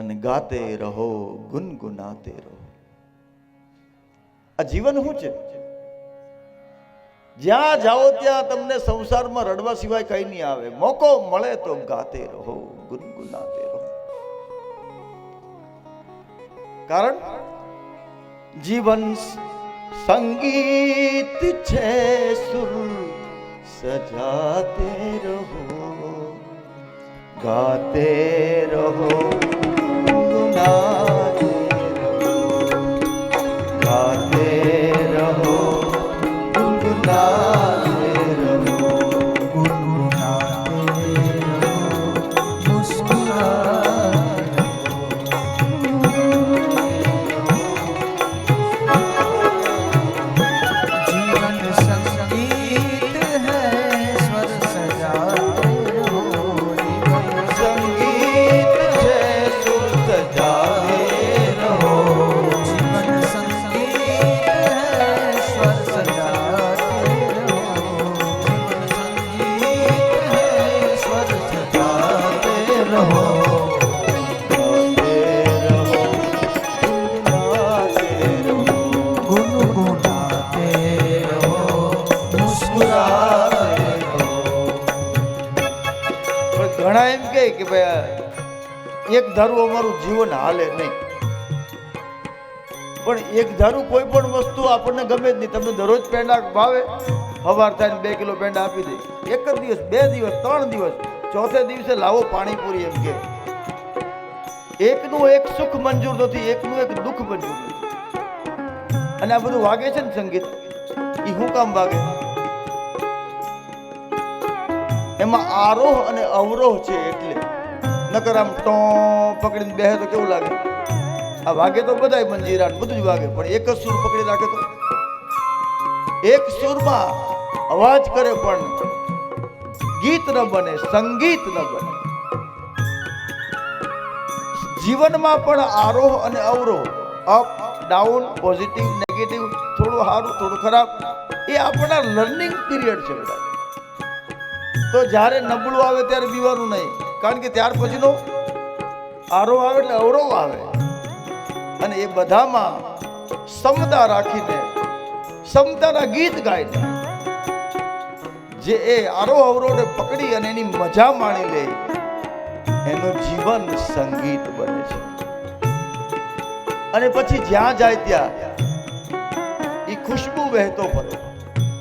અને ગાતે રહો, ગુનગુનાતે રહો. આ જીવન શું છે? જ્યાં જાઓ ત્યાં તમને સંસારમાં રડવા સિવાય કઈ નહીં આવે. મોકો મળે તો ગાતે રહો, ગુનગુનાતે રહો. કારણ જીવન સંગીત છે, સુર સજાતે રહો, ગાતે રહો. ગુનગુનાતે ઘણા એમ કે ભાઈ એક ધારું અમારું જીવન હાલે નહીં. પણ એક ધારું કોઈ પણ વસ્તુ આપણને ગમે જ નહીં. તમને દરરોજ પેંડા ભાવે સવાર થાય બે કિલો પેંડા આપી દે. એક જ દિવસ, બે દિવસ, ત્રણ દિવસ. ચોથે દિવસે લાવો પાણીપુરી એમ કે. એકનું એક સુખ મંજૂર નથી, એકનું એક દુઃખ મંજૂર નથી. અને આ બધું વાગે છે ને સંગીત એ હું કામ વાગે? એમાં આરોહ અને અવરોહ છે એટલે. નકર આમ ટો પકડીને બેહે તો કેવું લાગે? આ વાગે તો બધાય મંજીરા બધું જ વાગે, પણ એક જ સુર પકડી રાખે તો? એક સુરમાં અવાજ કરે પણ ગીત ન બને, સંગીત ન બને. જીવનમાં પણ આરોહ અને અવરોહ અપ ડાઉન પોઝિટિવ નેગેટિવ થોડું સારું, થોડું ખરાબ, એ આપણા લર્નિંગ પીરિયડ છે બધા. તો જ્યારે નબળું આવે ત્યારે બીવાનું નહીં, કારણ કે ત્યાર પછીનો આરોહ આવે એટલે અવરોહ આવે. અને એ બધામાં સમતા રાખીને, સમતાના ગીત ગાઈને જે એ આરો અવરોને પકડી અને એની મજા માણી લે, એનું જીવન સંગીત બને છે. અને પછી જ્યાં જાય ત્યાં એ ખુશબુ વહેતો ફરે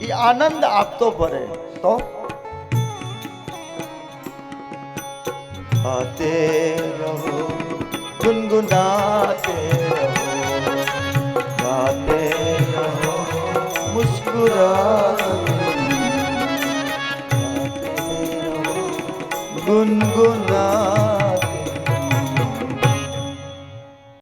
એ આનંદ આપતો ફરે, તો? આતે રહો, ગુનગુનાતે રહો, ગાતે રહો મુસ્કુરા গুনগুনা।